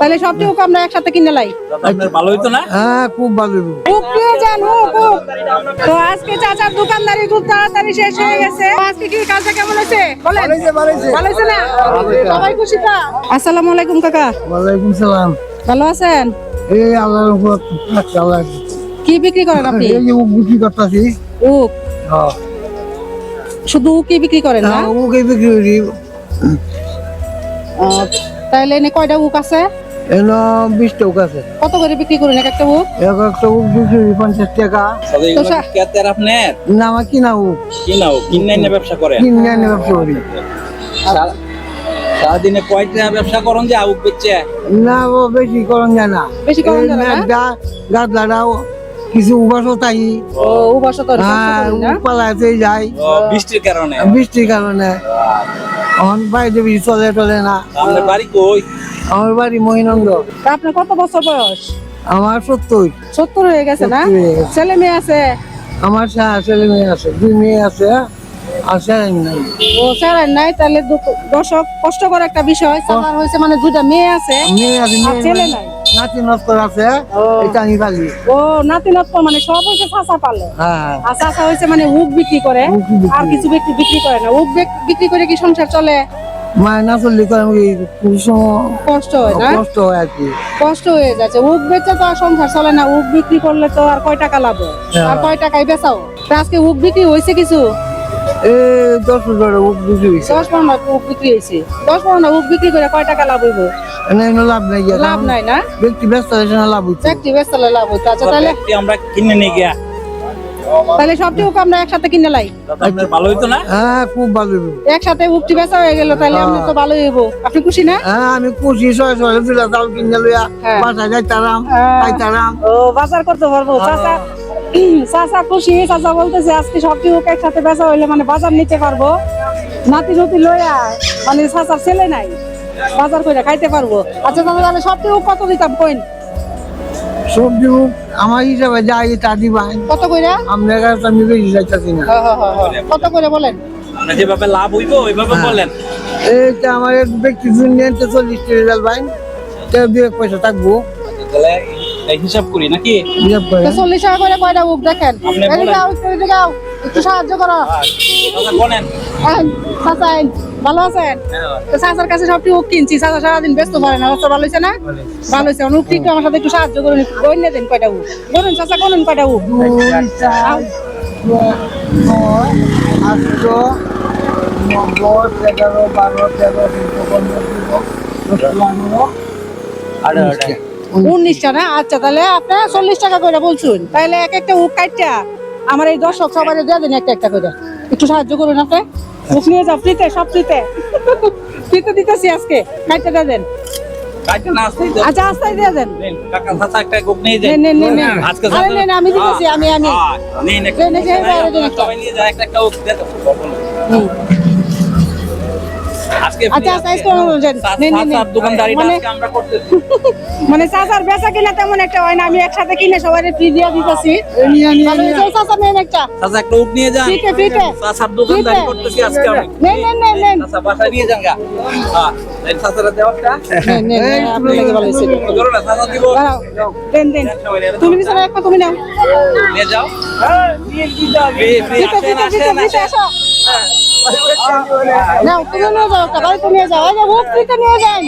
তাহলে সবটুকু আমরা একসাথে কিনে লাই। আপনার ভালো হইতো না? হ্যাঁ খুব ভালো খুব হুক হুক তো আজকে চাচার দোকানদারি খুব তাড়াতাড়ি শেষ হয়ে গেছে। আজকে কি কাজটা কেমন হয়েছে? বলেন। ভালো হয়েছে না? সবাই খুশি তো? আসসালামু আলাইকুম কাকা। ওয়ালাইকুম সালাম। ভালো আছেন? এই আল্লাহর উপর কি বিক্রি করেন আপনি? এই যে করতেছি। উক? হ্যাঁ। শুধু উকি বিক্রি করেন না? ওকে বিক্রি করি। তাহলে এনে কয়টা উক আছে? বিশ টাকা আছে। কত করে বিক্রি করেন এক একটা উক এক একটা উক বিক্রি পঞ্চাশ টাকা। তো সা- কেতের আপনার না আমার কিনা উক কিনাও কিনে এনে ব্যবসা করেন কিনে এনে ব্যবসা করি। সারা- সারাদিনে কয়টা ব্যবসা করেন যে আউক বেচে? না ও বেশি করন যায় না। বেশি করন যায় না? গাদলাটাও কিছু উবাসও তাই হ্যাঁ পালাতে যায়। বৃষ্টির কারণে? বৃষ্টির কারণে। এখন বাইরে বেশি চলে টলে না। আপনার বাড়ি কই? আমার বাড়ি মহিনন্দ আপনার কত বছর বয়স? আমার সত্তর। সত্তর হয়ে গেছে না? 70 গেছে। ছেলে মেয়ে আছে? আমার ছেলে মেয়ে আছে। দুই মেয়ে আছে আর নাই। ও নাই তাহলে একটা বিষয়। হয়েছে মানে দুইটা মেয়ে আছে মেয়ে আছে ছেলে নাই। নাতি আছে ও। এটা আমি পালি ও নাতি নত্য মানে সব হয়েছে চাষা পালে। হ্যাঁ। আর চাষা হয়েছে মানে উক বিক্রি করে আর কিছু বিক্রি বিক্রি করে না। উক বিক্রি করে কি সংসার চলে? মায়ের না চললে কষ্ট হয় না? কষ্ট হয় আর কি। কষ্ট হয়ে যাচ্ছে। উক বেচে তো আর সংসার চলে না। উক বিক্রি করলে তো আর কয় টাকা লাভ হ্যাঁ। আর কয় টাকায় বেচাও? আজকে উক বিক্রি হয়েছে কিছু? দশ হাজার বুঝি হয়েছে। দশ পনেরো উক বিক্রি হয়েছে। দশ পনেরো উক বিক্রি করে কয় টাকা লাভ হইব? লাভ নাই গিয়া। লাভ নাই না? ব্যক্তি ব্যস্ত হয়েছে লাভ হচ্ছে ব্যক্তি বেচলে লাভ হইতো। আচ্ছা তাহলে আমরা কিনে নিয়ে গিয়া তাহলে সবচেয়ে সবটুকু আমরা একসাথে কিনে লাই। আপনার ভালো হইতো না? হ্যাঁ খুব ভালো একসাথে উকটি বেচা হয়ে গেল তাহলে আপনি তো ভালোই হইব। আপনি খুশি না? হ্যাঁ আমি খুশি ছয় ছয় দিলা চাল কিনে লইয়া হ্যাঁ। বাসায় যাইতারাম হ্যাঁ। খাইতারাম। ও বাজার করতে পারব। চাচা চাচা খুশি চাচা বলতেছে আজকে সবটি ওকে একসাথে বেচা হইলে মানে বাজার নিতে পারব। নাতি নতি লইয়া মানে চাচার ছেলে নাই বাজার করে খাইতে পারব। আচ্ছা তাহলে তাহলে সবটি ওক কত দিতাম কইন? সবজি আমার হিসাবে যাই তা দিবাই কত কইরা? আপনার কাছে আমি বেশি যাইতাছি না। হ, হ, হ, হ। কত করে বলেন? আপনার যেভাবে লাভ হইবো ওইভাবে বলেন। এইটা আমার এক ব্যক্তি নিয়ে চল্লিশ রেজাল্ট পাইন তো দু এক পয়সা থাকব। তাহলে হিসাব করি নাকি? হিসাব করে চল্লিশ টাকা করে কয়টা উক দেখেন। একটু সাহায্য করো। বলেন। ভালো আছেন? তো চাচার কাছে উক কিনছি। চাচা সারাদিন ব্যস্ত পারে না ভালো হয়েছে না? ভালো হয়েছে আমার সাথে একটু সাহায্য করুন একটু গইন দেন কয়টা চাচা কয়টা আটশো নব্বই এগারো বারো তেরো চোদ্দ পনেরো উনিশটা না? আচ্ছা তাহলে আপনি চল্লিশ টাকা করে বলছুন। তাহলে এক একটা উক কাটটা আমার এই দর্শক সবাই দিয়ে দেন একটা একটা করে একটু সাহায্য করুন আপনি। নিয়ে যাও ফ্রিতে সব ফ্রিতে। ফ্রিতে দিতেছি আজকে খাইতে দিয়ে দেন। আসতেই আচ্ছা আস্তে দিয়ে দেন। আমি দিতেছি আমি আমি। আজকে আচ্ছা, আচ্ছা। দোকানদারিটা মানে- আজকে আমরা করতেছি। মানে চাচার বেচা কিনা তেমন একটা হয় না আমি একসাথে কিনে সবাই ফ্রি দিয়ে দিতেছি। চাচা নেন একটা। চাচা একটা ওক নিয়ে যান। ফ্রিতে ফ্রিতে চাচার দোকানদারি করতেছি আজকে আমি। নেন নেন নেন নেন। চাচা বাসায় নিয়ে যান গা। হ্যাঁ এই চাচারা দেওয়া নেন, নেন, নেন, লাগে ভালো হয়েছে। ধরো না চাচা দিব। দেন, দেন। তুমি না, একটা তুমি নাও। নিয়ে যাও। ফ্রি, ফ্রি, আসেন, আসেন, ফ্রিতে, ফ্রিতে আসেন। আসো। নাও, তুমি নিয়ে যাও একটা, বাড়িতে নিয়ে যাও। এই যে, বুক নিয়ে যান।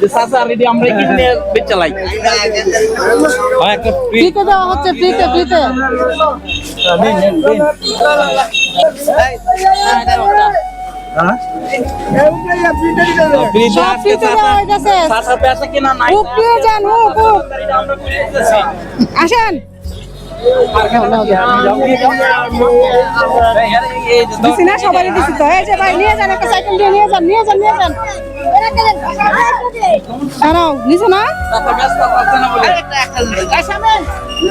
যে রেডি আমরা কিনে বেচ চালাই হ্যাঁ একটা ফ্রিতে দেওয়া হচ্ছে, ফ্রিতে, ফ্রিতে। নিন নিন নিন আসেন। দিছি না, সবারই দিছি তো। এই নিয়ে যান, একটা সাইকেল না?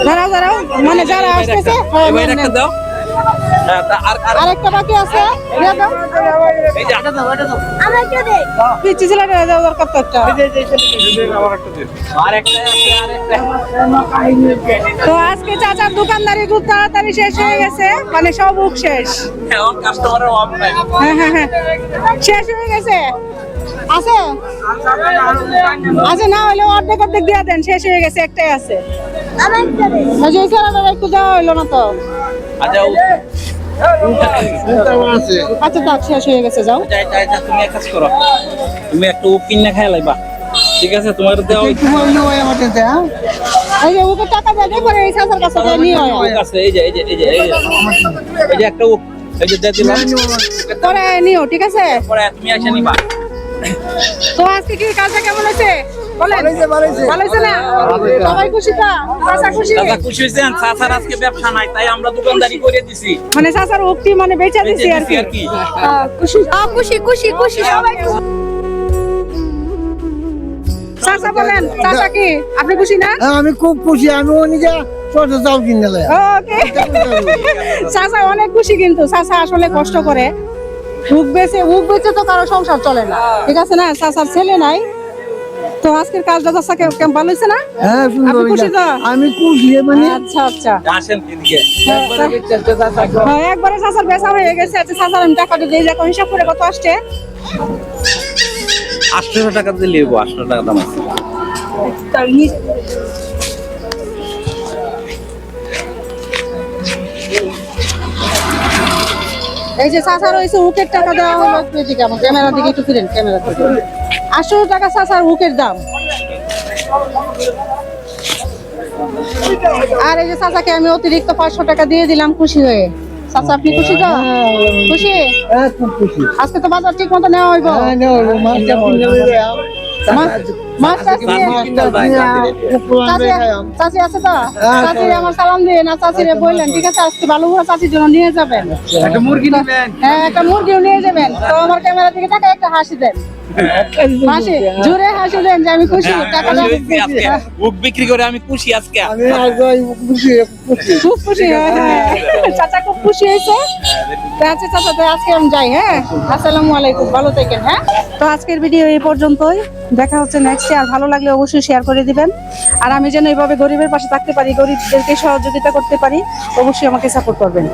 দাঁড়াও, দাঁড়াও। মানে যারা আসতেছে হ্যাঁ, আরেকটা বাকি আছে। তো আজকে চাচার দোকানদারি খুব তাড়াতাড়ি শেষ হয়ে গেছে। মানে সব বুক শেষ। হ্যাঁ হ্যাঁ শেষ হয়ে গেছে। আছে? আছে না হলে অর্ধেক অর্ধেক দিয়ে দেন। শেষ হয়ে গেছে একটাই আছে। একটু দেওয়া হইল না তো। আচ্ছা আচ্ছা তাক শেষ হয়ে গেছে যাও। যাই, যাই, যাই, তুমি এক কাজ করো। তুমি একটা ও কিনে খাই লাইবা। ঠিক আছে তোমার বললে ওই আমার কাছে, হ্যাঁ এই যে ওকে টাকা দেয় পরে এই চাচার কাছে দিয়ে নিয়ে ঠিক এই যে এই যে এই যে এই যে। একটা এই যে দিয়ে দিলাম। পরে নিও ঠিক আছে? পরে তুমি এসে নিবা। তো আজকে কি কাজটা কেমন হয়েছে? বলেন। ভালোইছে, ভালোইছে। ভালো না? সবাই খুশি তো? চাচা খুশি? দাদা খুশি হয়েছেন চাচার আজকে ব্যবসা নাই তাই আমরা দোকানদারি করে দিছি। মানে চাচার উক্তি মানে বেচা দিছি আর কি। খুশি? খুশি খুশি খুশি সবাই চাচা বলেন চাচা কি? আপনি খুশি না? হ্যাঁ, আমি খুব খুশি আমি ওনিকে ছোট চাল কিনে ওকে। চাচা অনেক খুশি কিন্তু চাচা আসলে কষ্ট করে। উক বেচে উক বেচে তো কারও সংসার চলে না। ঠিক আছে না? চাচার ছেলে নাই। তো আজকের কাজটা কেমন ভালো হয়েছে না হ্যাঁ সুন্দর খুশি তো? আমি খুশি মানে আচ্ছা আচ্ছা আসেন এদিকে হ্যাঁ, একবারে চাচার বেচা হয়ে গেছে আচ্ছা চাচার আমি টাকাটা দিয়ে যাকো হিসাব করে কত আসছে আটশো টাকা দিয়ে লিখব আটশো টাকা দাম আছে তার নি- এই যে চাচার হয়েছে উকের টাকা দেওয়া হলো ক্যামেরা দিকে একটু ফিরেন ক্যামেরা দিকে আটশো টাকা চাচার উকের দাম। আর এই যে চাচাকে আমি অতিরিক্ত পাঁচশো টাকা দিয়ে দিলাম খুশি হয়ে। চাচা আপনি খুশি তো? খুশি? আজকে তো বাজার ঠিক মতো নেওয়া হইব। নেও মাছটা কিনে লই আম মা- মাছটা কিনে- মাছটা কিনে আম উপর চাচি আছে তো। হ্যাঁ, আমার সালাম দিয়ে না চাচিরে বললেন ঠিক আছে আজকে ভালো করে চাচির জন্য নিয়ে যাবেন। একটা হ্যাঁ একটা মুরগিও নিয়ে যাবেন। তো আমার ক্যামেরা দিকে টাকা একটা হাসি দেন। হাসি জোরে হাসি দেন যে আমি খুশি টাকাটা আজকে। বুক বিক্রি করে আমি খুশি আজকে। আমি আগে খুশি খুশি। খুব খুশি হ্যাঁ, হ্যাঁ। চাচা খুব খুশি হয়েছে। তো আচ্ছা চাচা তো আজকে আমি যাই হ্যাঁ। আসসালামু আলাইকুম ভালো থাকেন হ্যাঁ। তো আজকের ভিডিও এই পর্যন্তই। দেখা হচ্ছে নেক্সট আর ভালো লাগলে অবশ্যই শেয়ার করে দিবেন। আর আমি যেন এইভাবে গরিবের পাশে থাকতে পারি গরিবদেরকে সহযোগিতা করতে পারি অবশ্যই আমাকে সাপোর্ট করবেন।